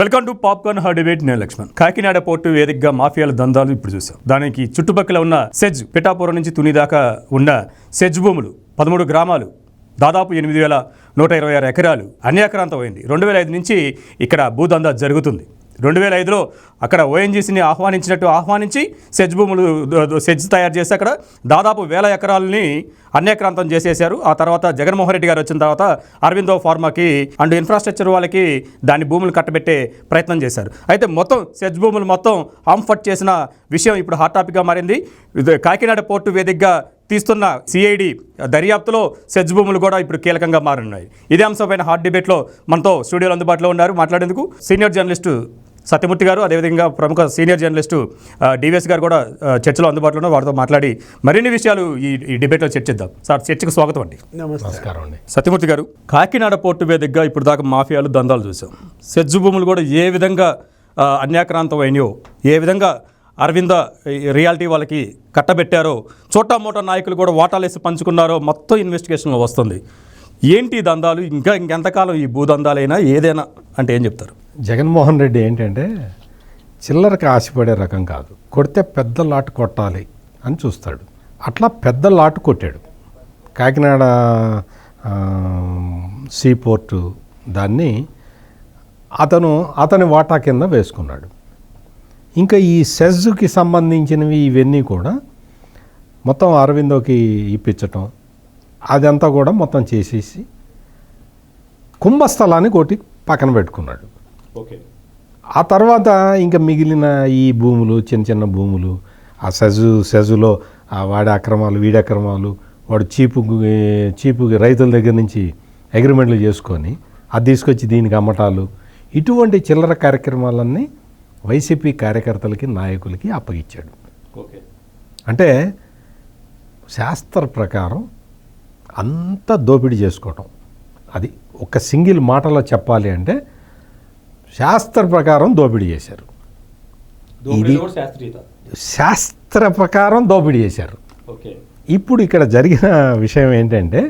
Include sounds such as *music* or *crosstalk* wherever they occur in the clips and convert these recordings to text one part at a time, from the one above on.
Welcome to popcorn hard debate నేను Lakshman. Kakinada port వేదికగా మాఫియాల దందాలు ఇప్పుడు చూసాం. దానికి చుట్టుపక్కల ఉన్న సెజ్ పిఠాపురం నుంచి తుని దాకా ఉన్న సెజ్ భూములు పదమూడు గ్రామాలు దాదాపు ఎనిమిది వేల నూట ఇరవై ఆరు ఎకరాలు అన్యాక్రాంతమైంది. రెండు వేల ఐదు నుంచి ఇక్కడ భూదందా జరుగుతుంది. రెండు వేల ఐదులో అక్కడ ఓఎన్జీసీని ఆహ్వానించినట్టు ఆహ్వానించి సెజ్ భూములు సెజ్ తయారు చేసి అక్కడ దాదాపు వేల ఎకరాలని అన్యక్రాంతం చేసేశారు. ఆ తర్వాత జగన్మోహన్ రెడ్డి గారు వచ్చిన తర్వాత అరవిందో ఫార్మాకి అండ్ ఇన్ఫ్రాస్ట్రక్చర్ వాళ్ళకి దాని భూములు కట్టబెట్టే ప్రయత్నం చేశారు. అయితే మొత్తం సెజ్ భూములు మొత్తం ఆంఫట్ చేసిన విషయం ఇప్పుడు హాట్ టాపిక్గా మారింది. కాకినాడ పోర్టు వేదికగా తీస్తున్న సిఐడి దర్యాప్తులో సెజ్ భూములు కూడా ఇప్పుడు కీలకంగా మారున్నాయి ఇదే అంశంపైన హాట్ డిబేట్లో మనతో స్టూడియోలో అందుబాటులో ఉన్నారు. మాట్లాడేందుకు సీనియర్ జర్నలిస్టు సత్యమూర్తి గారు అదేవిధంగా ప్రముఖ సీనియర్ జర్నలిస్టు డివిఎస్ గారు కూడా చర్చలో అందుబాటులో ఉన్నారు. వారితో మాట్లాడి మరిన్ని విషయాలు ఈ ఈ డిబేట్లో చర్చిద్దాం. సార్ చర్చకు స్వాగతం అండి. నమస్కారం అండి. సత్యమూర్తి గారు కాకినాడ పోర్టు వేదికగా ఇప్పుడు దాకా మాఫియాలు దందాలు చూసాం సెజ్జు భూములు కూడా ఏ విధంగా అన్యాక్రాంతం అయినాయో ఏ విధంగా అరవింద రియాలిటీ వాళ్ళకి కట్టబెట్టారో చోటా మోటా నాయకులు కూడా వాటాలేసి పంచుకున్నారో మొత్తం ఇన్వెస్టిగేషన్లో వస్తుంది. ఏంటి ఈ దందాలు? ఇంకా ఇంకెంతకాలం ఈ భూదందాలైనా ఏదైనా అంటే ఏం చెప్తారు? జగన్మోహన్ రెడ్డి ఏంటంటే చిల్లరకి ఆశపడే రకం కాదు. కొడితే పెద్ద లాట్ కొట్టాలి అని చూస్తాడు. అట్లా పెద్ద లాట్ కొట్టాడు. కాకినాడ సీపోర్టు సీ పోర్టు దాన్ని అతను అతని వాటా కింద వేసుకున్నాడు. ఇంకా ఈ సెజ్కి సంబంధించినవి ఇవన్నీ కూడా మొత్తం అరవిందోకి ఇప్పించటం అదంతా కూడా మొత్తం చేసేసి కుంభస్థలాన్ని కొట్టి పక్కన పెట్టుకున్నాడు. ఓకే. ఆ తర్వాత ఇంకా మిగిలిన ఈ భూములు చిన్న చిన్న భూములు ఆ సెజు సెజులో ఆ వాడి అక్రమాలు వీడి అక్రమాలు వాడు చీపు చీపు రైతుల దగ్గర నుంచి అగ్రిమెంట్లు చేసుకొని అది తీసుకొచ్చి దీనికి అమ్మటాలు ఇటువంటి చిల్లర కార్యక్రమాలన్నీ వైసీపీ కార్యకర్తలకి నాయకులకి అప్పగించాడు ఓకే. అంటే శాస్త్ర ప్రకారం అంతా దోపిడీ చేసుకోవటం. అది ఒక సింగిల్ మాటలో చెప్పాలి అంటే శాస్త్ర ప్రకారం దోపిడీ చేశారు. ఇది శాస్త్ర ప్రకారం దోపిడీ చేశారు. ఇప్పుడు ఇక్కడ జరిగిన విషయం ఏంటంటే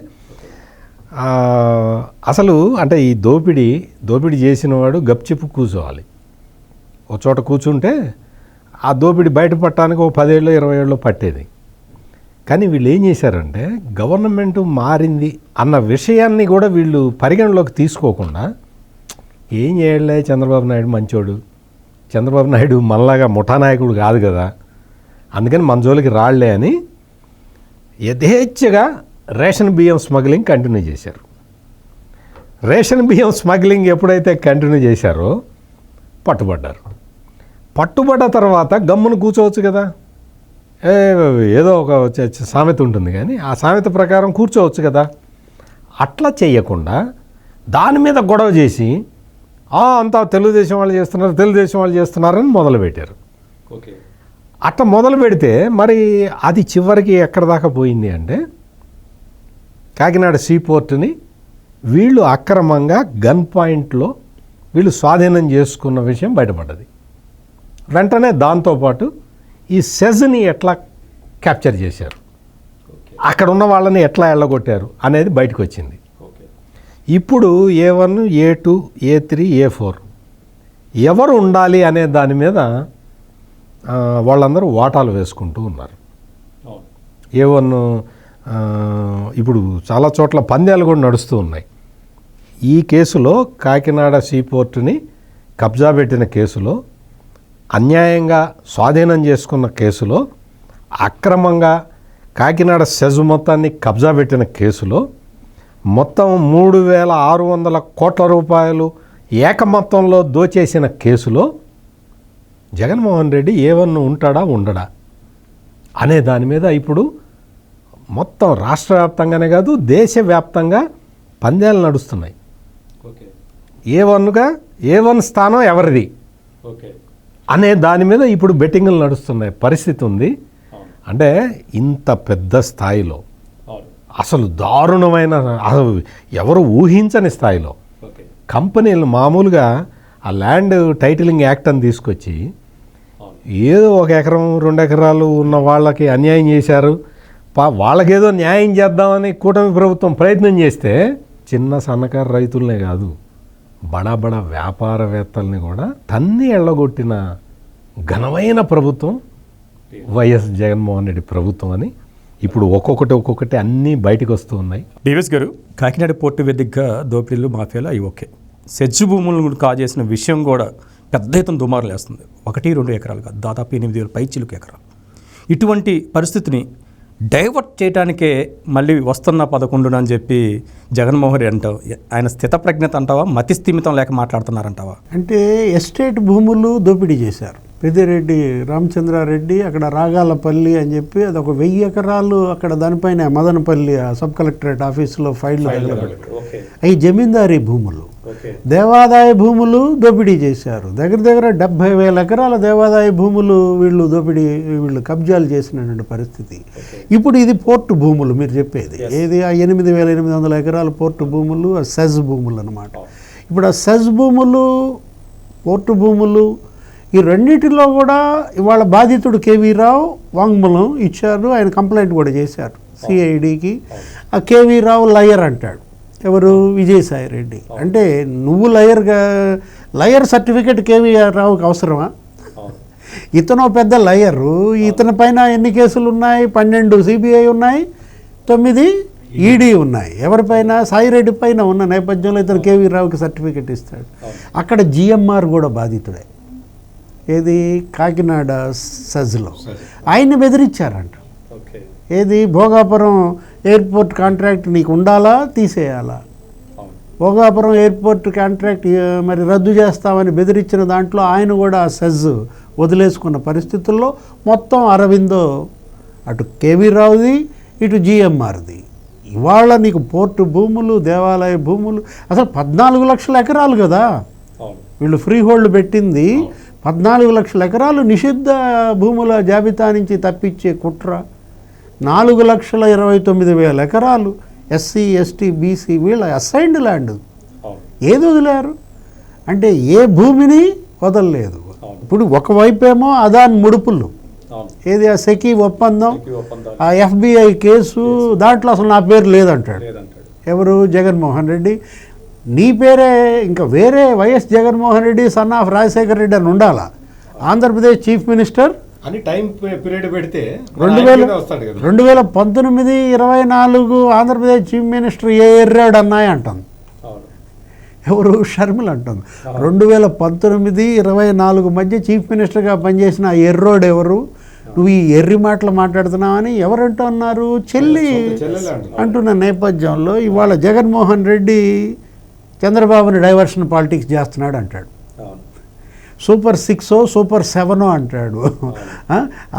అసలు అంటే ఈ దోపిడీ దోపిడీ చేసిన వాడు గప్చిప్పు కూర్చోవాలి. ఒక చోట కూర్చుంటే ఆ దోపిడీ బయటపడటానికి ఒక పదేళ్ళు ఇరవై ఏళ్ళు పట్టేది. కానీ వీళ్ళు ఏం చేశారంటే గవర్నమెంట్ మారింది అన్న విషయాన్ని కూడా వీళ్ళు పరిగణలోకి తీసుకోకుండా ఏం చేయలే చంద్రబాబు నాయుడు మంచోడు. చంద్రబాబు నాయుడు మనలాగా ముఠానాయకుడు కాదు కదా. అందుకని మన జోలికి రాళ్ళే అని యథేచ్ఛగా రేషన్ బియ్యం స్మగ్లింగ్ కంటిన్యూ చేశారు. రేషన్ బియ్యం స్మగ్లింగ్ ఎప్పుడైతే కంటిన్యూ చేశారో పట్టుబడ్డారు. పట్టుబడ్డ తర్వాత గమ్మును కూర్చోవచ్చు కదా. ఏదో ఒక సామెత ఉంటుంది కానీ ఆ సామెత ప్రకారం కూర్చోవచ్చు కదా. అట్లా చేయకుండా దాని మీద గొడవ చేసి "ఆ, అంతా తెలుగుదేశం వాళ్ళు చేస్తున్నారు తెలుగుదేశం వాళ్ళు చేస్తున్నారని మొదలుపెట్టారు. ఓకే. అట్లా మొదలు పెడితే మరి అది చివరికి ఎక్కడ దాకా పోయింది అంటే కాకినాడ సీ పోర్టుని వీళ్ళు అక్రమంగా గన్ పాయింట్లో వీళ్ళు స్వాధీనం చేసుకున్న విషయం బయటపడ్డది. వెంటనే దాంతోపాటు ఈ సెజ్ని ఎట్లా క్యాప్చర్ చేశారు? అక్కడ ఉన్న వాళ్ళని ఎట్లా ఎళ్ళగొట్టారు అనేది బయటకు వచ్చింది ఓకే. ఇప్పుడు A one A two A three A four ఎవరు ఉండాలి అనే దాని మీద వాళ్ళందరూ వాటాలు వేసుకుంటూ ఉన్నారు. ఏ వన్ ఇప్పుడు చాలా చోట్ల పందాలు కూడా నడుస్తూ ఉన్నాయి. ఈ కేసులో కాకినాడ సీపోర్టుని కబ్జా పెట్టిన కేసులో అన్యాయంగా స్వాధీనం చేసుకున్న కేసులో అక్రమంగా కాకినాడ సెజు మొత్తాన్ని కబ్జా పెట్టిన కేసులో మొత్తం మూడు వేల ఆరు వందల కోట్ల రూపాయలు ఏకమొత్తంలో దోచేసిన కేసులో జగన్మోహన్ రెడ్డి ఏవన్ను ఉంటాడా ఉండడా? అనే దాని మీద ఇప్పుడు మొత్తం రాష్ట్ర వ్యాప్తంగానే కాదు దేశవ్యాప్తంగా పందేలు నడుస్తున్నాయి. ఓకే. ఏ వన్గా ఏ వన్ స్థానం ఎవరిది? ఓకే. అనే దాని మీద ఇప్పుడు బెట్టింగ్లు నడుస్తున్నాయి. పరిస్థితి ఉంది. అంటే ఇంత పెద్ద స్థాయిలో అసలు దారుణమైన అసలు ఎవరు ఊహించని స్థాయిలో కంపెనీలు మామూలుగా ఆ ల్యాండ్ టైటిలింగ్ యాక్ట్ అని తీసుకొచ్చి ఏదో ఒక ఎకరం రెండు ఎకరాలు ఉన్న వాళ్ళకి అన్యాయం చేశారు. పా వాళ్ళకేదో న్యాయం చేద్దామని కూటమి ప్రభుత్వం ప్రయత్నం చేస్తే చిన్న సన్నకారు రైతులనే కాదు. బడా బడా వ్యాపారవేత్తల్ని కూడా తన్ని ఎళ్ళగొట్టిన ఘనమైన ప్రభుత్వం వైఎస్ జగన్మోహన్ రెడ్డి ప్రభుత్వం అని ఇప్పుడు ఒక్కొక్కటి ఒక్కొక్కటి అన్నీ బయటకు వస్తూ ఉన్నాయి. డివిఎస్ గారు కాకినాడ పోర్టు వేదికగా దోపిడీలు మాఫియాలు అవి ఓకే. సెజ్జు భూములను కాజేసిన విషయం కూడా పెద్ద ఎత్తున దుమారులు వేస్తుంది. ఒకటి రెండు ఎకరాలుగా దాదాపు ఎనిమిది వేల పైచిలకు ఎకరాలు. ఇటువంటి పరిస్థితిని డైవర్ట్ చేయడానికే మళ్ళీ వస్తున్న పదకొండున అని చెప్పి జగన్మోహన్ రెడ్డి అంటావు. ఆయన స్థితప్రజ్ఞత అంటావా? మతి స్థిమితం లేక మాట్లాడుతున్నారంటావా? అంటే ఎస్టేట్ భూములు దోపిడీ చేశారు. పెద్దిరెడ్డి రామచంద్రారెడ్డి అక్కడ రాగాలపల్లి అని చెప్పి అది ఒక వెయ్యి ఎకరాలు అక్కడ దానిపైన మదనపల్లి ఆ సబ్ కలెక్టరేట్ ఆఫీసులో తగలబెట్టారు అవి జమీందారీ భూములు. దేవాదాయ భూములు దోపిడీ చేశారు. దగ్గర దగ్గర డెబ్బై వేల ఎకరాల దేవాదాయ భూములు వీళ్ళు దోపిడీ వీళ్ళు కబ్జాలు చేసినటువంటి పరిస్థితి. ఇప్పుడు ఇది పోర్టు భూములు మీరు చెప్పేది. ఏది? ఆ ఎనిమిది వేల ఎనిమిది వందల ఎకరాల పోర్టు భూములు ఆ సెజ్ భూములు అన్నమాట. ఇప్పుడు ఆ సెజ్ భూములు పోర్టు భూములు ఈ రెండింటిలో కూడా ఇవాళ బాధితుడు కేవీ రావు వాంగ్మూలం ఇచ్చారు. ఆయన కంప్లైంట్ కూడా చేశారు సిఐడికి ఆ కేవీ రావు లయర్ అంటాడు. ఎవరు? విజయసాయి రెడ్డి. అంటే నువ్వు లయర్గా లయర్ సర్టిఫికెట్ కేవీ రావుకి అవసరమా? ఇతను పెద్ద లయరు ఇతని పైన ఎన్ని కేసులు ఉన్నాయి? పన్నెండు సిబిఐ ఉన్నాయి తొమ్మిది ఈడీ. ఉన్నాయి. ఎవరిపైన సాయిరెడ్డి పైన ఉన్న నేపథ్యంలో ఇతను కేవీ రావుకి సర్టిఫికెట్ ఇస్తాడు. అక్కడ జిఎంఆర్ కూడా బాధితుడే. ఏది? కాకినాడ సజ్లో. ఆయన్ని బెదిరించారంట. ఏది? భోగాపురం ఎయిర్పోర్ట్ కాంట్రాక్ట్ నీకు ఉండాలా తీసేయాలా? భోగాపురం ఎయిర్పోర్ట్ కాంట్రాక్ట్ మరి రద్దు చేస్తామని బెదిరించిన దాంట్లో ఆయన కూడా ఆ సెజ్ వదిలేసుకున్న పరిస్థితుల్లో మొత్తం అరవిందో అటు కేవీ రావుది ఇటు జిఎంఆర్ది. ఇవాళ నీకు పోర్టు భూములు దేవాలయ భూములు అసలు పద్నాలుగు లక్షల ఎకరాలు కదా? వీళ్ళు ఫ్రీ హోల్డ్ పెట్టింది పద్నాలుగు లక్షల ఎకరాలు నిషిద్ధ భూముల జాబితా నుంచి తప్పించే కుట్ర. నాలుగు లక్షల ఇరవై తొమ్మిది వేల ఎకరాలు ఎస్సీ ఎస్టీ బీసీ వీళ్ళ అసైన్డ్ ల్యాండ్ ఏది వదిలారు? అంటే ఏ భూమిని వదలలేదు. ఇప్పుడు ఒకవైపేమో అదాని ముడుపులు. ఏది? ఆ సెకీ ఒప్పందం? ఆ ఎఫ్బిఐ కేసు దాంట్లో అసలు నా పేరు లేదంటాడు. ఎవరు? జగన్మోహన్ రెడ్డి. నీ పేరే ఇంకా వేరే YS Jaganmohan Reddy son of Rajasekhar Reddy అని ఉండాలా? ఆంధ్రప్రదేశ్ చీఫ్ మినిస్టర్ అని టైం పీరియడ్ పెడితే రెండు వేల రెండు వేల పంతొమ్మిది ఇరవై నాలుగు ఆంధ్రప్రదేశ్ చీఫ్ మినిస్టర్ ఏ ఎర్రాడు అన్నాయి అంటుంది. ఎవరు? షర్మిల అంటుంది. రెండు వేల పంతొమ్మిది ఇరవై నాలుగు మధ్య చీఫ్ మినిస్టర్గా పనిచేసిన ఆ ఎర్రోడు ఎవరు? నువ్వు ఈ ఎర్రి మాటలు మాట్లాడుతున్నావని ఎవరంటూ అన్నారు? చెల్లి అంటున్న నేపథ్యంలో ఇవాళ జగన్మోహన్ రెడ్డి చంద్రబాబుని డైవర్షన్ పాలిటిక్స్ చేస్తున్నాడు అంటాడు. సూపర్ సిక్స్ సూపర్ సెవెన్ అంటాడు?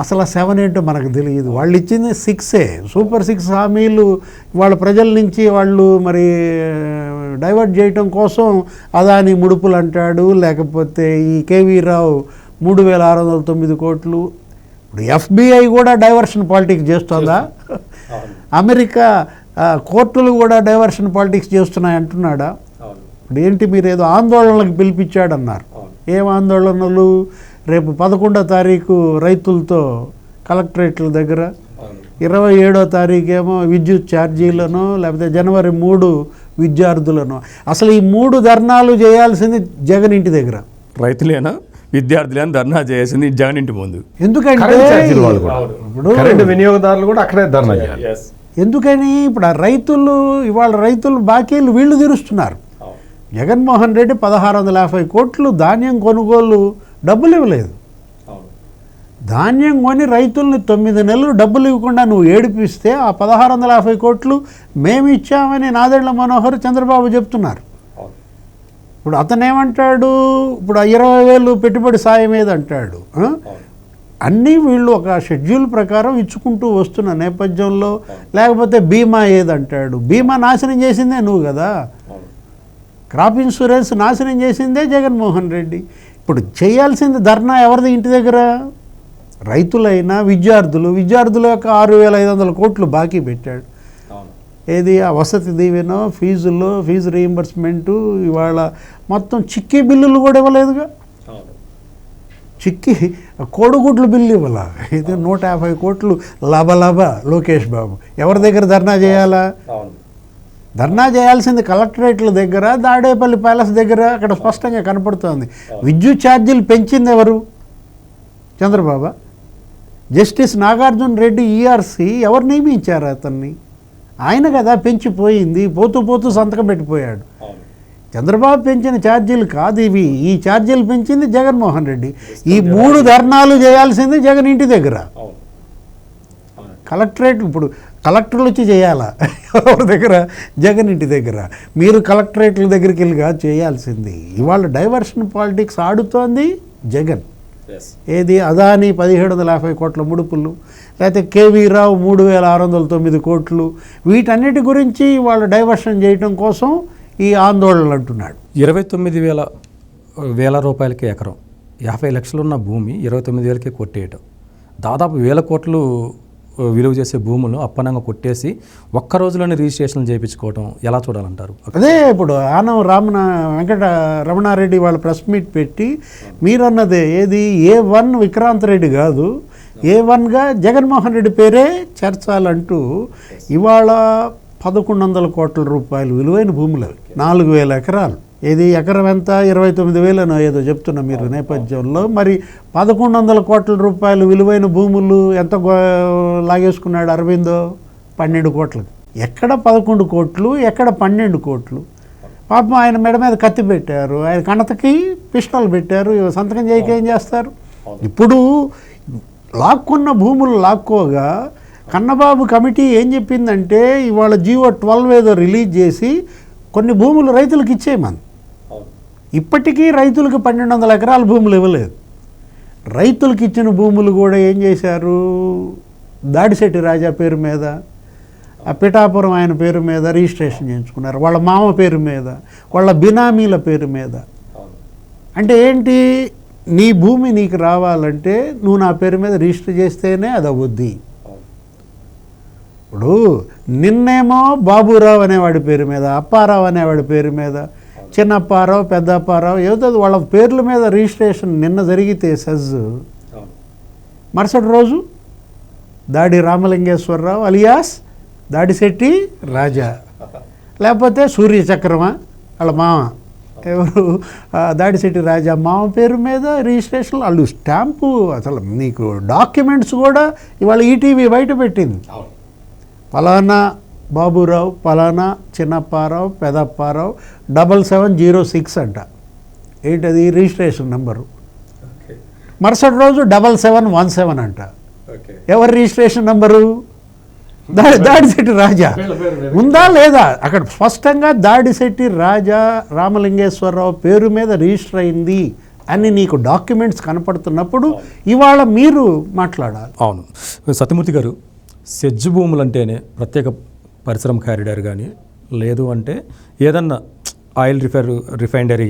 అసలు ఆ సెవెన్ ఏంటో మనకు తెలియదు. వాళ్ళు ఇచ్చింది సిక్సే. సూపర్ సిక్స్ హామీలు వాళ్ళ ప్రజల నుంచి వాళ్ళు మరి డైవర్ట్ చేయటం కోసం అదాని ముడుపులు అంటాడు. లేకపోతే ఈ కేవీ రావు మూడు వేల ఆరు వందల తొమ్మిది కోట్లు. ఇప్పుడు ఎఫ్బిఐ కూడా డైవర్షన్ పాలిటిక్స్ చేస్తుందా? అమెరికా కోర్టులు కూడా డైవర్షన్ పాలిటిక్స్ చేస్తున్నాయి అంటున్నాడా ఇప్పుడు ఏంటి మీరు ఏదో ఆందోళనలకు పిలిపించాడన్నారు. ఏం ఆందోళనలు? రేపు పదకొండో తారీఖు రైతులతో కలెక్టరేట్ల దగ్గర. ఇరవై ఏడో తారీఖేమో విద్యుత్ ఛార్జీలను లేకపోతే జనవరి మూడు విద్యార్థులను. అసలు ఈ మూడు ధర్నాలు చేయాల్సింది జగన్ ఇంటి దగ్గర. రైతులేనా? విద్యార్థులేనా? ధర్నా చేసింది జగన్ ఇంటి ముందు. ఎందుకంటే ఇప్పుడు వినియోగదారులు కూడా అక్కడే ధర్నా చేయాలి. ఎందుకని? ఇప్పుడు ఆ రైతులు ఇవాళ రైతులు బాకీలు వీళ్ళు తీరుస్తున్నారు. జగన్మోహన్ రెడ్డి పదహారు వందల యాభై కోట్లు ధాన్యం కొనుగోలు డబ్బులు ఇవ్వలేదు. ధాన్యం కొని రైతుల్ని తొమ్మిది నెలలు డబ్బులు ఇవ్వకుండా నువ్వు ఏడిపిస్తే ఆ పదహారు వందల యాభై కోట్లు మేము ఇచ్చామని నాదెళ్ళ మనోహర్ చంద్రబాబు చెప్తున్నారు. ఇప్పుడు అతను ఏమంటాడు ఇప్పుడు ఇరవై వేలు పెట్టుబడి సాయం ఏదంటాడు? ఆ? అన్నీ వీళ్ళు ఒక షెడ్యూల్ ప్రకారం ఇచ్చుకుంటూ వస్తున్న నేపథ్యంలో లేకపోతే బీమా ఏదంటాడు? బీమా నాశనం చేసిందే నువ్వు కదా. క్రాప్ ఇన్సూరెన్స్ నాశనం చేసిందే జగన్మోహన్ రెడ్డి. ఇప్పుడు చేయాల్సింది ధర్నా ఎవరిది ఇంటి దగ్గర? రైతులైనా విద్యార్థులు. విద్యార్థుల యొక్క ఆరు వేల ఐదు వందల కోట్లు బాకీ పెట్టాడు. ఏది ఆ వసతి దీవెనో ఫీజులో ఫీజు రీయింబర్స్మెంటు ఇవాళ మొత్తం చిక్కీ బిల్లులు కూడా ఇవ్వలేదుగా? చిక్కి కోడిగుడ్లు బిల్లు ఇవ్వాల? ఇది నూట యాభై కోట్లు లాభ లాభ లోకేష్ బాబు. ఎవరి దగ్గర ధర్నా చేయాలా? ధర్నా చేయాల్సింది కలెక్టరేట్ల దగ్గర దాడేపల్లి ప్యాలెస్ దగ్గర అక్కడ స్పష్టంగా కనపడుతోంది. విద్యుత్ ఛార్జీలు పెంచింది ఎవరు? చంద్రబాబు. జస్టిస్ నాగార్జున రెడ్డి ఈఆర్సి ఎవరు నియమించారు అతన్ని? ఆయన కదా పెంచిపోయింది పోతూ పోతూ సంతకం పెట్టిపోయాడు. చంద్రబాబు పెంచిన ఛార్జీలు కాదు ఇవి. ఈ ఛార్జీలు పెంచింది జగన్మోహన్ రెడ్డి. ఈ మూడు ధర్నాలు చేయాల్సింది జగన్ ఇంటి దగ్గర. కలెక్టరేట్ ఇప్పుడు కలెక్టర్లు వచ్చి చేయాలా? ఎవరి దగ్గర? జగన్ ఇంటి దగ్గర. మీరు కలెక్టరేట్ల దగ్గరికి వెళ్ళిగా చేయాల్సింది. ఇవాళ డైవర్షన్ పాలిటిక్స్ ఆడుతోంది జగన్. ఏది? అదాని పదిహేడు వందల యాభై కోట్ల ముడుపులు లేకపోతే కేవీ రావు మూడు వేల ఆరు వందల తొమ్మిది కోట్లు. వీటన్నిటి గురించి వాళ్ళు డైవర్షన్ చేయటం కోసం ఈ ఆందోళనలు అంటున్నాడు ఇరవై తొమ్మిది వేల వేల రూపాయలకి ఎకరం. యాభై లక్షలున్న భూమి ఇరవై తొమ్మిది వేలకే కొట్టేయటం. దాదాపు వేల కోట్లు విలువ చేసే భూములను అప్పనంగా కొట్టేసి ఒక్క రోజులోనే రిజిస్ట్రేషన్ చేయించుకోవటం ఎలా చూడాలంటారు? అదే ఇప్పుడు ఆనం రామణ వెంకట రమణారెడ్డి వాళ్ళ ప్రెస్ మీట్ పెట్టి మీరన్నదే ఏది? ఏ వన్ విక్రాంత్ రెడ్డి కాదు. ఏ వన్గా జగన్మోహన్ రెడ్డి పేరే చేర్చాలంటూ ఇవాళ పదకొండు వందల కోట్ల రూపాయలు విలువైన భూములు అవి. నాలుగు వేల ఎకరాలు. ఏది ఎకరం ఎంత? ఇరవై తొమ్మిది వేలను ఏదో చెప్తున్నా మీరు నేపథ్యంలో. మరి పదకొండు వందల కోట్ల రూపాయలు విలువైన భూములు ఎంత లాగేసుకున్నాడు అరవిందో? పన్నెండు కోట్లకు ఎక్కడ పదకొండు కోట్లు ఎక్కడ పన్నెండు కోట్లు? పాపం ఆయన మెడ మీద కత్తి పెట్టారు. ఆయన కణతకి పిస్టల్ పెట్టారు. సంతకం చేయక ఏం చేస్తారు? ఇప్పుడు లాక్కున్న భూములు లాక్కోగా కన్నబాబు కమిటీ ఏం చెప్పిందంటే ఇవాళ జియో ట్వెల్వ్ ఏదో రిలీజ్ చేసి కొన్ని భూములు రైతులకు ఇచ్చేయమని ఇప్పటికీ రైతులకు పన్నెండు వందల ఎకరాల భూములు ఇవ్వలేదు. రైతులకు ఇచ్చిన భూములు కూడా ఏం చేశారు? దాడిశెట్టి రాజా పేరు మీద ఆ పిఠాపురం ఆయన పేరు మీద రిజిస్ట్రేషన్ చేయించుకున్నారు. వాళ్ళ మామ పేరు మీద వాళ్ళ బినామీల పేరు మీద. అంటే ఏంటి? నీ భూమి నీకు రావాలంటే నువ్వు నా పేరు మీద రిజిస్టర్ చేస్తేనే అది అవుద్ది ఇప్పుడు నిన్నేమో బాబురావు అనేవాడి పేరు మీద అప్పారావు అనేవాడి పేరు మీద చిన్నప్పారావు పెద్ద అప్పారావు ఏదో వాళ్ళ పేర్ల మీద రిజిస్ట్రేషన్ నిన్న జరిగితే సెజ్. మరుసటి రోజు దాడి రామలింగేశ్వరరావు అలియాస్ దాడిశెట్టి రాజా. లేకపోతే సూర్య చక్రమా వాళ్ళ మామ. ఎవరు? దాడిశెట్టి రాజా మామ పేరు మీద రిజిస్ట్రేషన్ వాళ్ళు స్టాంపు అసలు నీకు డాక్యుమెంట్స్ కూడా ఇవాళ ఈటీవీ బయట పెట్టింది. ఫలానా బాబురావు ఫలానా Chinnapparao Pedapparao double seven zero six అంట. ఏంటది? Registration number. మరుసటి రోజు డబల్ సెవెన్ వన్ సెవెన్ అంట. ఎవరి రిజిస్ట్రేషన్ నంబరు? దాడి దాడిశెట్టి రాజా. ఉందా లేదా? అక్కడ స్పష్టంగా దాడిశెట్టి రాజా రామలింగేశ్వరరావు పేరు మీద రిజిస్టర్ అయింది అని నీకు డాక్యుమెంట్స్ కనపడుతున్నప్పుడు ఇవాళ మీరు మాట్లాడాలి. అవును. సత్యమూర్తి గారు సెజ్జు భూములు అంటేనే ప్రత్యేక పరిశ్రమ కారిడార్ కానీ లేదు అంటే ఏదన్నా ఆయిల్ రిఫైర్ రిఫైనరీ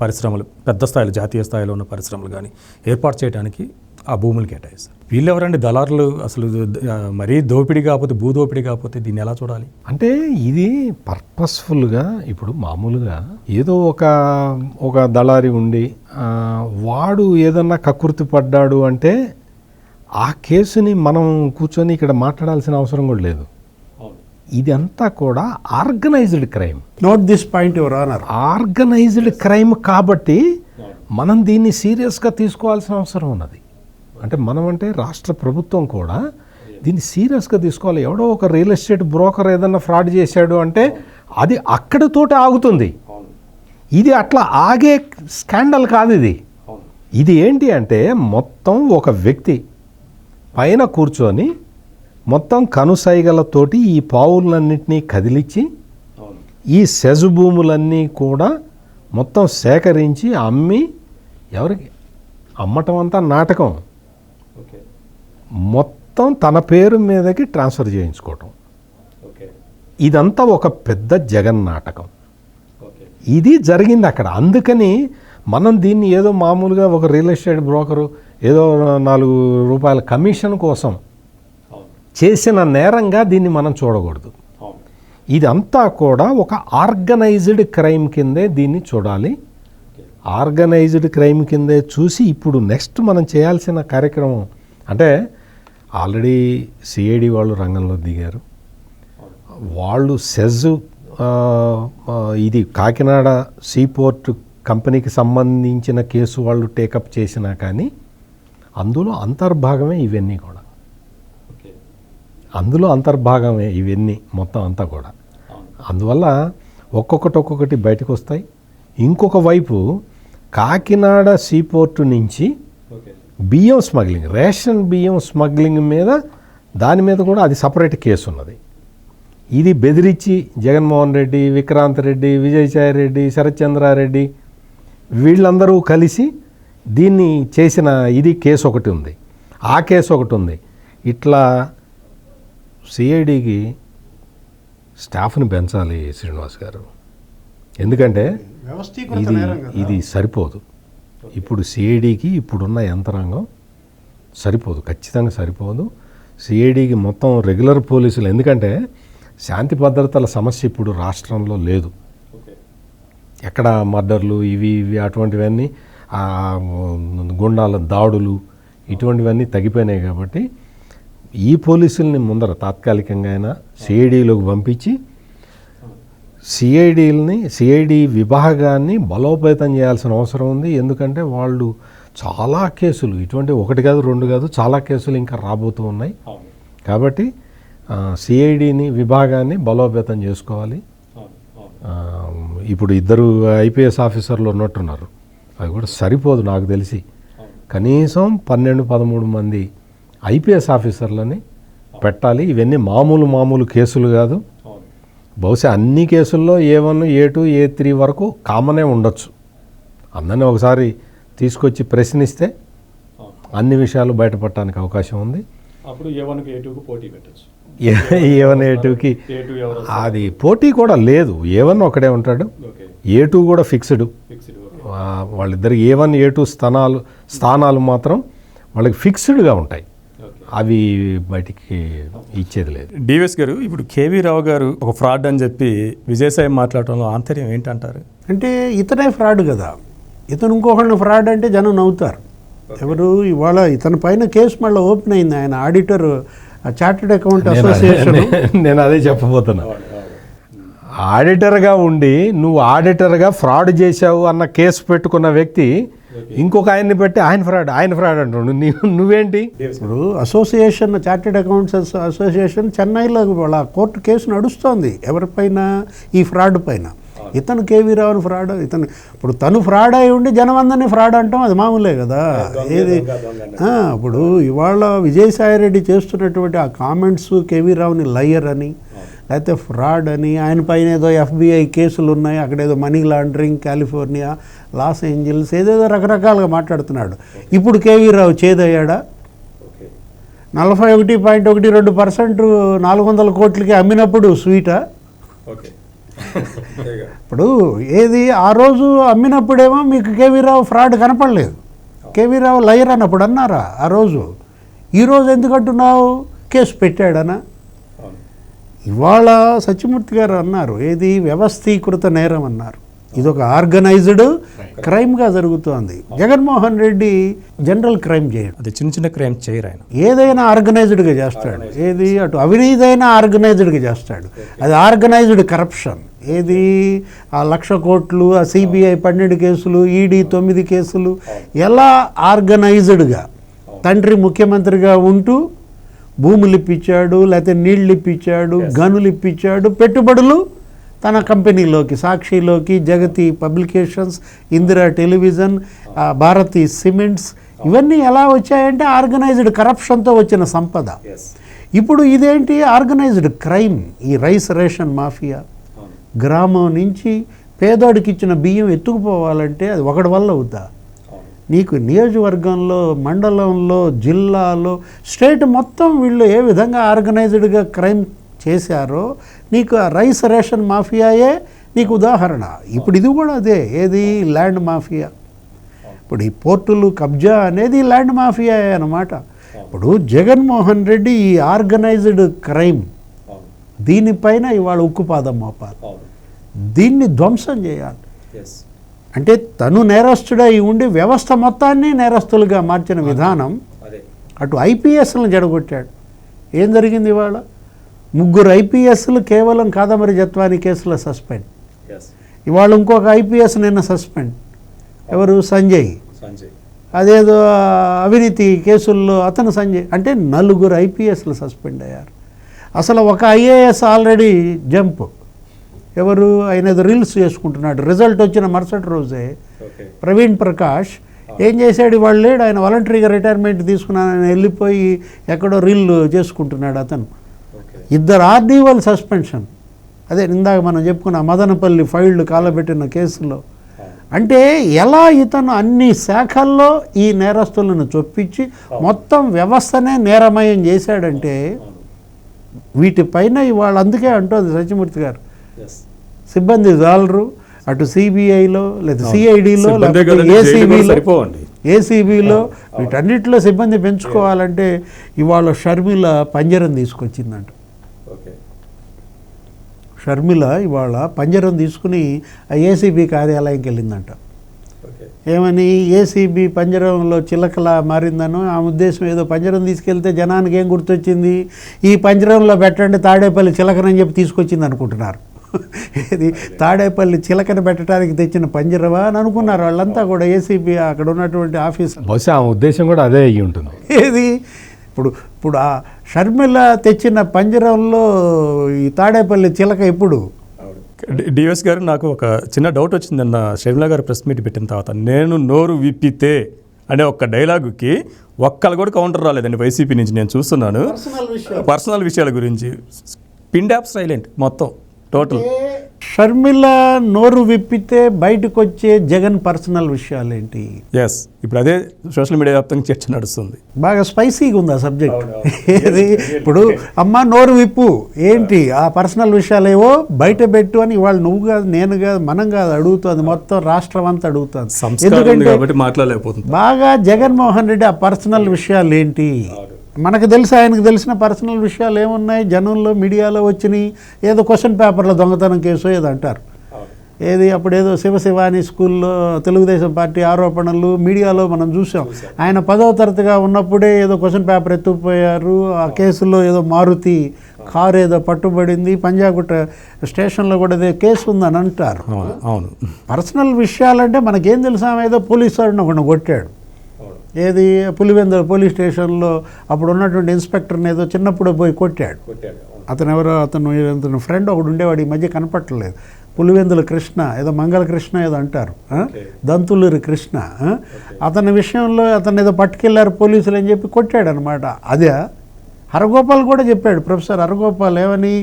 పరిశ్రమలు పెద్ద స్థాయిలో జాతీయ స్థాయిలో ఉన్న పరిశ్రమలు కానీ ఏర్పాటు చేయడానికి ఆ భూములు కేటాయిస్తారు. వీళ్ళు ఎవరండి దళారులు అసలు మరీ దోపిడీ కాకపోతే భూదోపిడీ కాకపోతే దీన్ని ఎలా చూడాలి? అంటే ఇది పర్పస్ఫుల్గా ఇప్పుడు మామూలుగా ఏదో ఒక ఒక దళారి ఉండి వాడు ఏదన్నా కకృతి పడ్డాడు అంటే ఆ కేసుని మనం కూర్చొని ఇక్కడ మాట్లాడాల్సిన అవసరం కూడా లేదు. ఇదంతా కూడా organised crime. Note this point your honour organised crime కాబట్టి మనం దీన్ని సీరియస్గా తీసుకోవాల్సిన అవసరం ఉన్నది. అంటే మనం అంటే రాష్ట్ర ప్రభుత్వం కూడా దీన్ని సీరియస్గా తీసుకోవాలి. ఎవడో ఒక రియల్ ఎస్టేట్ బ్రోకర్ ఏదన్నా ఫ్రాడ్ చేశాడు అంటే అది అక్కడితోటి ఆగుతుంది. ఇది అట్లా ఆగే స్కాండల్ కాదు ఇది. ఇది ఏంటి అంటే మొత్తం ఒక వ్యక్తి పైన కూర్చొని మొత్తం కనుసైగలతోటి ఈ పావులన్నింటినీ కదిలించి ఈ సెజు భూములన్నీ కూడా మొత్తం సేకరించి అమ్మి ఎవరికి? అమ్మటం అంతా నాటకం. మొత్తం తన పేరు మీదకి ట్రాన్స్ఫర్ చేయించుకోవటం. ఇదంతా ఒక పెద్ద జగన్ నాటకం ఇది జరిగింది అక్కడ. అందుకని మనం దీన్ని ఏదో మామూలుగా ఒక రియల్ ఎస్టేట్ బ్రోకరు ఏదో నాలుగు రూపాయల కమిషన్ కోసం చేసిన నేరంగా దీన్ని మనం చూడకూడదు. ఇదంతా కూడా ఒక ఆర్గనైజ్డ్ క్రైమ్ కిందే దీన్ని చూడాలి. ఆర్గనైజ్డ్ క్రైమ్ కిందే చూసి ఇప్పుడు నెక్స్ట్ మనం చేయాల్సిన కార్యక్రమం అంటే ఆల్రెడీ సిఐడి వాళ్ళు రంగంలో దిగారు. వాళ్ళు సెజ్ ఇది కాకినాడ సీపోర్ట్ కంపెనీకి సంబంధించిన కేసు వాళ్ళు టేకప్ చేసినా కానీ అందులో అంతర్భాగమే ఇవన్నీ కూడా. అందులో అంతర్భాగమే ఇవన్నీ మొత్తం అంతా కూడా. అందువల్ల ఒక్కొక్కటి ఒక్కొక్కటి బయటకు వస్తాయి. ఇంకొక వైపు కాకినాడ సీపోర్టు నుంచి బియ్యం స్మగ్లింగ్ రేషన్ బియ్యం స్మగ్లింగ్ మీద దాని మీద కూడా అది సపరేట్ కేసు ఉన్నది. ఇది బెదిరించి జగన్మోహన్ రెడ్డి విక్రాంత్ రెడ్డి విజయసాయి రెడ్డి శరత్చంద్రారెడ్డి వీళ్ళందరూ కలిసి దీన్ని చేసిన ఇది కేసు ఒకటి ఉంది. ఆ కేసు ఒకటి ఉంది. ఇట్లా సిఐడికి స్టాఫ్ని పెంచాలి శ్రీనివాస్ గారు. ఎందుకంటే ఇది. ఇది సరిపోదు. ఇప్పుడు సిఐడికి ఇప్పుడున్న యంత్రాంగం సరిపోదు ఖచ్చితంగా సరిపోదు. సిఐడికి మొత్తం రెగ్యులర్ పోలీసులు ఎందుకంటే శాంతి భద్రతల సమస్య ఇప్పుడు రాష్ట్రంలో లేదు. ఎక్కడ మర్డర్లు ఇవి ఇవి అటువంటివన్నీ గుండాల దాడులు ఇటువంటివన్నీ తగ్గిపోయినాయి కాబట్టి ఈ పోలీసుల్ని ముందర తాత్కాలికంగా అయినా సిఐడిలోకి పంపించి సిఐడిల్ని సిఐడి విభాగాన్ని బలోపేతం చేయాల్సిన అవసరం ఉంది. ఎందుకంటే వాళ్ళు చాలా కేసులు ఇటువంటి ఒకటి కాదు రెండు కాదు చాలా కేసులు ఇంకా రాబోతూ ఉన్నాయి. కాబట్టి సిఐడిని విభాగాన్ని బలోపేతం చేసుకోవాలి. ఇప్పుడు ఇద్దరు ఐపీఎస్ ఆఫీసర్లు ఉన్నట్టున్నారు. అది కూడా సరిపోదు నాకు తెలిసి. కనీసం పన్నెండు పదమూడు మంది ఐపీఎస్ ఆఫీసర్లని పెట్టాలి. ఇవన్నీ మామూలు మామూలు కేసులు కాదు. బహుశా అన్ని కేసుల్లో A one A two A three వరకు కామనే ఉండొచ్చు. అందరినీ ఒకసారి తీసుకొచ్చి ప్రశ్నిస్తే అన్ని విషయాలు బయటపడటానికి అవకాశం ఉంది. అప్పుడు ఏ వన్కి ఏ టూకి పోటీ పెట్టచ్చు. ఏ వన్ ఏ టూకి అది పోటీ కూడా లేదు. ఏ వన్ ఒకడే ఉంటాడు. ఏ టూ కూడా ఫిక్స్డ్. ఫిక్స్డ్ వాళ్ళిద్దరు ఏ వన్ ఏ టూ స్థానాలు స్థానాలు మాత్రం వాళ్ళకి ఫిక్స్డ్గా ఉంటాయి. అవి బయటికి ఇచ్చేది లేదు. డివిఎస్ గారు ఇప్పుడు కేవీ రావు గారు ఒక ఫ్రాడ్ అని చెప్పి విజయసాయి మాట్లాడటంలో ఆంతర్యం ఏంటంటారు? అంటే ఇతనే ఫ్రాడ్ కదా. ఇతను ఇంకొకరిని ఫ్రాడ్ అంటే జనం నవ్వుతారు. ఎవరు ఇవాళ ఇతని పైన కేసు మళ్ళీ ఓపెన్ అయింది. ఆయన ఆడిటర్ చార్టెడ్ అకౌంట్ అసోసియేషన్. నేను అదే చెప్పబోతున్నా. ఆడిటర్గా ఉండి నువ్వు ఆడిటర్గా ఫ్రాడ్ చేశావు అన్న కేసు పెట్టుకున్న వ్యక్తి ఇంకొక ఆయన్ని పెట్టి ఆయన ఫ్రాడ్ ఆయన ఫ్రాడ్ అంటుండు నీ నువ్వేంటి? ఇప్పుడు అసోసియేషన్ చార్టెడ్ అకౌంట్స్ అసో- అసోసియేషన్ చెన్నైలో వాళ్ళ కోర్టు కేసు నడుస్తోంది. ఎవరిపైన? ఈ ఫ్రాడ్ పైన. ఇతను కేవీ రావుని ఫ్రాడ్ ఇతను ఇప్పుడు తను ఫ్రాడ్ అయి ఉండి జనం అందరినీ ఫ్రాడ్ అంటాం అది మామూలే కదా. ఏది? ఆ, ఇప్పుడు ఇవాళ విజయసాయి రెడ్డి చేస్తున్నటువంటి ఆ కామెంట్స్ కేవీ రావుని లయర్ అని లేకపోతే ఫ్రాడ్ అని ఆయన పైన ఏదో ఎఫ్బిఐ కేసులు ఉన్నాయి అక్కడ ఏదో money laundering California Los Angeles ఏదేదో రకరకాలుగా మాట్లాడుతున్నాడు. ఇప్పుడు కేవీ రావు చేదయ్యాడా? నలభై ఒకటి పాయింట్ ఒకటి రెండు పర్సెంట్ నాలుగు వందల కోట్లకి అమ్మినప్పుడు స్వీటా? *laughs* ఇప్పుడు ఏది ఆ రోజు అమ్మినప్పుడేమో మీకు కేవీ రావు ఫ్రాడ్ కనపడలేదు. కేవీ రావు లయర్ అన్నప్పుడు అన్నారా ఆ రోజు? ఈ రోజు ఎందుకు అంటున్నావు కేసు పెట్టాడనా? ఇవాళ సత్యమూర్తి గారు అన్నారు ఏది వ్యవస్థీకృత నేరం అన్నారు. ఇది ఒక ఆర్గనైజ్డ్ క్రైమ్గా జరుగుతోంది. జగన్మోహన్ రెడ్డి జనరల్ క్రైమ్ చేయడు. అది చిన్న చిన్న క్రైమ్ చేయరు ఆయన. ఏదైనా ఆర్గనైజ్డ్గా చేస్తాడు. ఏది అటు అవినీతైనా ఆర్గనైజ్డ్గా చేస్తాడు. అది ఆర్గనైజ్డ్ కరప్షన్. ఏది ఆ లక్ష కోట్లు ఆ సిబిఐ పన్నెండు కేసులు ఈడీ తొమ్మిది కేసులు ఎలా ఆర్గనైజ్డ్గా తండ్రి ముఖ్యమంత్రిగా ఉంటూ భూములు ఇప్పించాడు లేకపోతే నీళ్ళు ఇప్పించాడు గనులు ఇప్పించాడు పెట్టుబడులు తన కంపెనీలోకి సాక్షిలోకి Jagati publications Indira television Bharathi cements ఇవన్నీ ఎలా వచ్చాయంటే ఆర్గనైజ్డ్ కరప్షన్తో వచ్చిన సంపద. ఇప్పుడు ఇదేంటి? ఆర్గనైజ్డ్ క్రైమ్ ఈ రైస్ రేషన్ మాఫియా. గ్రామం నుంచి పేదోడికి ఇచ్చిన బియ్యం ఎత్తుకుపోవాలంటే అది ఒకటి వల్ల అవుతా. నీకు నియోజకవర్గంలో మండలంలో జిల్లాలో స్టేట్ మొత్తం వీళ్ళు ఏ విధంగా ఆర్గనైజ్డ్గా క్రైమ్ చేశారో నీకు ఆ రైస్ రేషన్ మాఫియాయే నీకు ఉదాహరణ. ఇప్పుడు ఇది కూడా అదే ఏది? Land mafia. ఇప్పుడు ఈ పోర్టులు కబ్జా అనేది ల్యాండ్ మాఫియా అన్నమాట. ఇప్పుడు జగన్మోహన్ రెడ్డి ఈ ఆర్గనైజ్డ్ క్రైమ్ దీనిపైన ఇవాళ ఉక్కుపాదం మోపాలి. దీన్ని ధ్వంసం చేయాలి. అంటే తను నేరస్తుడై ఉండి వ్యవస్థ మొత్తాన్ని నేరస్తులుగా మార్చిన విధానం అటు ఐపీఎస్లను జడగొట్టాడు. ఏం జరిగింది ఇవాళ? ముగ్గురు ఐపీఎస్లు కేవలం కాదంబరి జత్వాని కేసులో సస్పెండ్. ఇవాళ ఇంకొక ఐపీఎస్ నిన్న సస్పెండ్. ఎవరు? సంజయ్. అదేదో అవినీతి కేసుల్లో అతను సంజయ్. అంటే నలుగురు ఐపీఎస్లు సస్పెండ్ అయ్యారు. అసలు ఒక ఐఏఎస్ ఆల్రెడీ జంప్. ఎవరు ఆయన ఏదో రీల్స్ చేసుకుంటున్నాడు. రిజల్ట్ వచ్చిన మరుసటి రోజే ప్రవీణ్ ప్రకాష్ ఏం చేశాడు? వాళ్ళు లేడు. ఆయన వాలంటరీగా రిటైర్మెంట్ తీసుకున్నాను ఆయన వెళ్ళిపోయి ఎక్కడో రీల్ చేసుకుంటున్నాడు అతను. ఇద్దరు ఆర్డీఓలు సస్పెన్షన్ అదే ఇందాక మనం చెప్పుకున్న మదనపల్లి ఫైల్డ్ కాలబెట్టిన కేసులో. అంటే ఎలా ఇతను అన్ని శాఖల్లో ఈ నేరస్తులను చొప్పించి మొత్తం వ్యవస్థనే నేరమయం చేశాడంటే వీటిపైన ఇవాళ అందుకే అంటోంది సత్యమూర్తి గారు. సిబ్బంది జాలరు అటు సిబిఐలో లేదా సిఐడిలో ఏసీబీలో. ఏసీబీలో వీటన్నిటిలో సిబ్బంది పెంచుకోవాలంటే ఇవాళ షర్మిల పంజరం తీసుకొచ్చిందంట. ఓకే. షర్మిల ఇవాళ పంజరం తీసుకుని ఆ ఏసీబీ కార్యాలయంకి వెళ్ళిందంట. ఓకే. ఏమని? ఏసీబీ పంజరంలో చిలకలా మారిందనో. ఆ ఉద్దేశం ఏదో పంజరం తీసుకెళ్తే జనానికి ఏం గుర్తొచ్చింది? ఈ పంజరంలో పెట్టండి తాడేపల్లి చిలకనని చెప్పి తీసుకొచ్చింది అనుకుంటున్నారు. ఇది తాడేపల్లి చిలకన పెట్టడానికి తెచ్చిన పంజరమా అని అనుకున్నారు వాళ్ళంతా కూడా ఏసీబీ అక్కడ ఉన్నటువంటి ఆఫీసర్ బహుశా ఆ ఉద్దేశం కూడా అదే అయ్యి ఉంటుంది. ఏది? ఇప్పుడు ఇప్పుడు ఆ షర్మిల తెచ్చిన పంజరంలో ఈ తాడేపల్లి చిలక ఎప్పుడు? డిఎస్ గారు నాకు ఒక చిన్న డౌట్ వచ్చింది అన్న షర్మిల గారు ప్రెస్ మీట్ పెట్టిన తర్వాత. నేను నోరు విప్పితే అనే ఒక డైలాగుకి ఒక్కళ్ళు కూడా కౌంటర్ రాలేదండి వైసీపీ నుంచి. నేను చూస్తున్నాను. పర్సనల్ విషయాల. గురించి. పిన్ డ్యాప్ సైలెంట్ మొత్తం. టోటల్ షర్మిల నోరు విప్పితే బయటకు వచ్చే జగన్ పర్సనల్ విషయాలేంటి? ఎస్ ఇప్పుడు అదే సోషల్ మీడియా వ్యాప్తంగా చర్చ నడుస్తుంది. బాగా స్పైసీగా ఉంది ఆ సబ్జెక్ట్ ఏది ఇప్పుడు అమ్మ నోరు విప్పు. ఏంటి? ఆ పర్సనల్ విషయాలేవో బయట పెట్టు అని ఇవాళ నువ్వు కాదు నేను కాదు మనం కాదు అడుగుతుంది. మొత్తం రాష్ట్రం అంతా అడుగుతుంది. ఎందుకంటే కాబట్టి మాట్లాడలేకపోతుంది బాగా జగన్మోహన్ రెడ్డి ఆ పర్సనల్ విషయాలు ఏంటి మనకు తెలిసి ఆయనకు తెలిసిన పర్సనల్ విషయాలు ఏమున్నాయి? జనంలో మీడియాలో వచ్చినాయి. ఏదో క్వశ్చన్ పేపర్లో దొంగతనం కేసు ఏదో అంటారు. ఏది అప్పుడేదో శివశివాని స్కూల్లో తెలుగుదేశం పార్టీ ఆరోపణలు మీడియాలో మనం చూసాం. ఆయన పదవ తరగతిగా ఉన్నప్పుడే ఏదో క్వశ్చన్ పేపర్ ఎత్తుకుపోయారు. ఆ కేసులో ఏదో మారుతి కారు ఏదో పట్టుబడింది. పంజాగుట్ట స్టేషన్లో కూడా ఏదో కేసు ఉందని అంటారు. అవును. పర్సనల్ విషయాలంటే మనకేం తెలుసు? ఆమె ఏదో పోలీసు వాడిని ఒకడిని కొట్టాడు. ఏది? పులివెందుల పోలీస్ స్టేషన్లో అప్పుడు ఉన్నటువంటి ఇన్స్పెక్టర్ని ఏదో చిన్నప్పుడు పోయి కొట్టాడు. అతను ఎవరో అతను అతను ఫ్రెండ్ ఒకడు ఉండేవాడు ఈ మధ్య కనపట్టలేదు పులివెందుల కృష్ణ ఏదో మంగళ కృష్ణ ఏదో అంటారు? దంతులూరి కృష్ణ? అతని విషయంలో అతను ఏదో పట్టుకెళ్ళారు పోలీసులు అని చెప్పి కొట్టాడు అనమాట అదే హరగోపాల్ కూడా చెప్పాడు ప్రొఫెసర్ హరగోపాల్ ఏమని?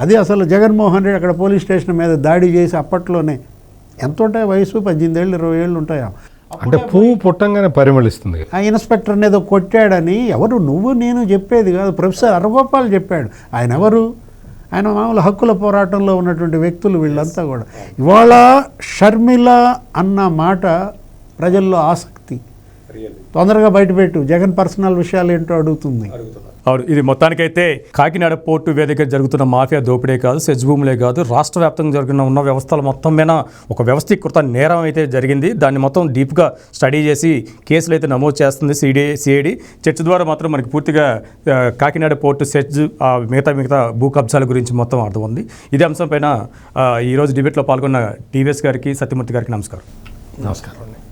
అది అసలు జగన్మోహన్ రెడ్డి అక్కడ పోలీస్ స్టేషన్ మీద దాడి చేసి అప్పట్లోనే ఎంత ఉంటాయి వయసు? పద్దెనిమిది ఏళ్ళు ఇరవై ఏళ్ళు ఉంటాయా? అంటే పువ్వు పుట్టంగానే పరిమళిస్తుంది ఆ ఇన్స్పెక్టర్ని ఏదో కొట్టాడని ఎవరు నువ్వు నేను చెప్పేది కాదు ప్రొఫెసర్ అరగోపాల్ చెప్పాడు. ఆయన ఎవరు? ఆయన మామూలు హక్కుల పోరాటంలో ఉన్నటువంటి వ్యక్తులు వీళ్ళంతా కూడా. ఇవాళ షర్మిల అన్న మాట ప్రజల్లో ఆసక్తి. తొందరగా బయటపెట్టు జగన్ పర్సనల్ విషయాలు ఏంటో అడుగుతుంది. అవును ఇది మొత్తానికైతే కాకినాడ పోర్టు వేదిక జరుగుతున్న మాఫియా దోపిడే కాదు సెజ్ భూములే కాదు రాష్ట్ర వ్యాప్తంగా జరుగుతున్న ఉన్న వ్యవస్థల మొత్తం మీద ఒక వ్యవస్థీకృత నేరం అయితే జరిగింది. దాన్ని మొత్తం డీప్గా స్టడీ చేసి కేసులు అయితే నమోదు చేస్తుంది సిడి సిఐడి. చర్చ ద్వారా మాత్రం మనకి పూర్తిగా కాకినాడ పోర్టు సెజ్ ఆ మిగతా మిగతా భూ కబ్జాల గురించి మొత్తం అర్థం ఉంది ఇదే అంశంపైన ఈరోజు డిబేట్లో పాల్గొన్న టీవీఎస్ గారికి సత్యమూర్తి గారికి నమస్కారం. నమస్కారం.